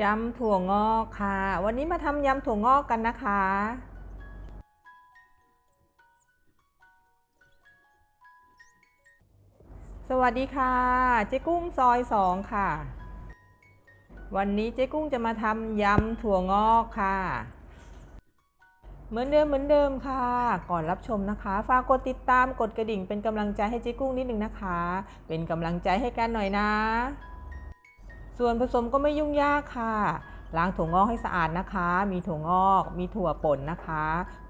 ยำถั่วงอกค่ะ วันนี้มาทำยำถั่วงอกกันนะคะ สวัสดีค่ะเจ๊กุ้งซอยสองค่ะ วันนี้เจ๊กุ้งจะมาทำยำถั่วงอกค่ะ เหมือนเดิมเหมือนเดิมค่ะ ก่อนรับชมนะคะฝากกดติดตามกดกระดิ่งเป็นกำลังใจให้เจ๊กุ้งนิดนึงนะคะ เป็นกำลังใจให้กันหน่อยนะ ส่วนผสมก็ไม่ยุ่งยากค่ะล้างถั่วงอกให้สะอาดนะคะ มีถั่วงอก มีถั่วป่นนะคะ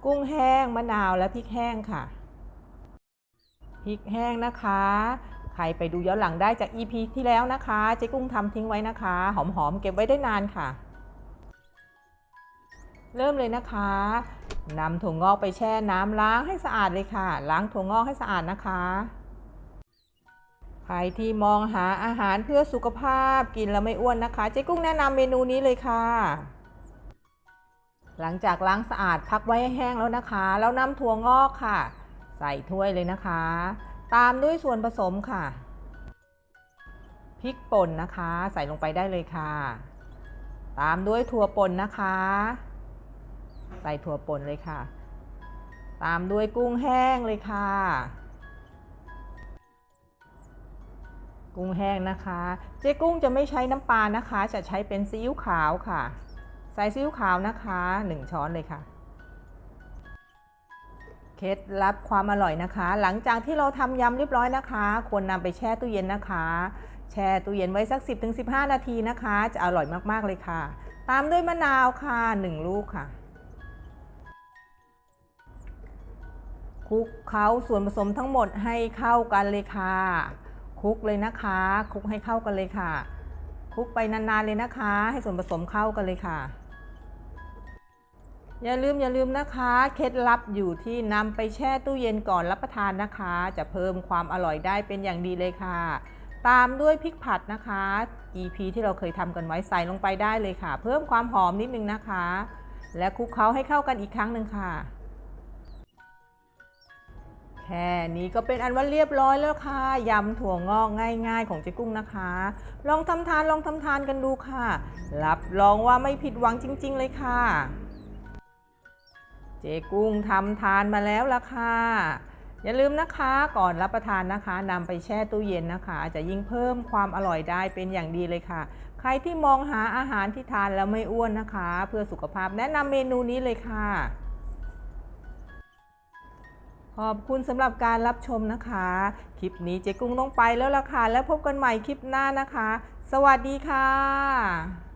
กุ้งแห้ง มะนาว และพริกแห้งค่ะ พริกแห้งนะคะ ใครไปดูย้อนหลังได้จาก EP ที่แล้วนะคะ เจ๊กุ้งทำทิ้งไว้นะคะ หอมๆ เก็บไว้ได้นานค่ะ เริ่มเลยนะคะนำถั่วงอกไปแช่น้ำล้างให้สะอาดเลยค่ะ ล้างถั่วงอกให้สะอาดนะคะ รที่มองหาอาหารเพื่อสุขภาพกินแล้วไม่อ้วนนะคะ เจ๊กุ้งแนะนำเมนูนี้เลยค่ะ หลังจากล้างสะอาดพักไว้ให้แห้งแล้วนะคะ แล้วนำถั่วงอกค่ะ ใส่ถ้วยเลยนะคะ ตามด้วยส่วนผสมค่ะพริกป่นนะคะ ใส่ลงไปได้เลยค่ะ ตามด้วยถั่วป่นนะคะ ใส่ถั่วป่นเลยค่ะ ตามด้วยกุ้งแห้งเลยค่ะ กุ้งแห้งนะคะ เจ๊กุ้งจะไม่ใช้น้ำปลานะคะ จะใช้เป็นซีอิ๊วขาวค่ะ ใส่ซีอิ๊วขาวนะคะ 1 ช้อนเลยค่ะ เคล็ดลับความอร่อยนะคะ หลังจากที่เราทำยำเรียบร้อยนะคะ ควรนำไปแช่ตู้เย็นนะคะ แช่ตู้เย็นไว้สัก 10-15 นาทีนะคะ จะอร่อยมากๆเลยค่ะ ตามด้วยมะนาวค่ะ 1 ลูกค่ะคลุกเคล้าส่วนผสมทั้งหมดให้เข้ากันเลยค่ะ คลุกเลยนะคะคลุกให้เข้ากันเลยค่ะคลุกไปนานๆเลยนะคะ ให้ส่วนผสมเข้ากันเลยค่ะ อย่าลืมอย่าลืมนะคะ เคล็ดลับอยู่ที่นำไปแช่ตู้เย็นก่อนรับประทานนะคะ จะเพิ่มความอร่อยได้เป็นอย่างดีเลยค่ะ ตามด้วยพริกผัดนะคะ EP ที่เราเคยทำกันไว้ใส่ลงไปได้เลยค่ะ เพิ่มความหอมนิดนึงนะคะ และคลุกเคล้าให้เข้ากันอีกครั้งหนึ่งค่ะ แค่นี้ก็เป็นอันว่าเรียบร้อยแล้วค่ะยำถั่วงอกง่ายๆ ของเจ๊กุ้งนะคะ ลองทำทานลองทำทานกันดูค่ะ รับรองว่าไม่ผิดหวังจริง ๆ เลยค่ะ เจ๊กุ้งทำทานมาแล้วล่ะค่ะอย่าลืมนะคะก่อนรับประทานนะคะนำไปแช่ตู้เย็นนะคะ จะยิ่งเพิ่มความอร่อยได้เป็นอย่างดีเลยค่ะ ใครที่มองหาอาหารที่ทานแล้วไม่อ้วนนะคะ เพื่อสุขภาพแนะนำเมนูนี้เลยค่ะ ขอบคุณสำหรับการรับชมนะคะ คลิปนี้เจ๊กุ้งต้องไปแล้วล่ะค่ะ แล้วพบกันใหม่คลิปหน้านะคะ สวัสดีค่ะ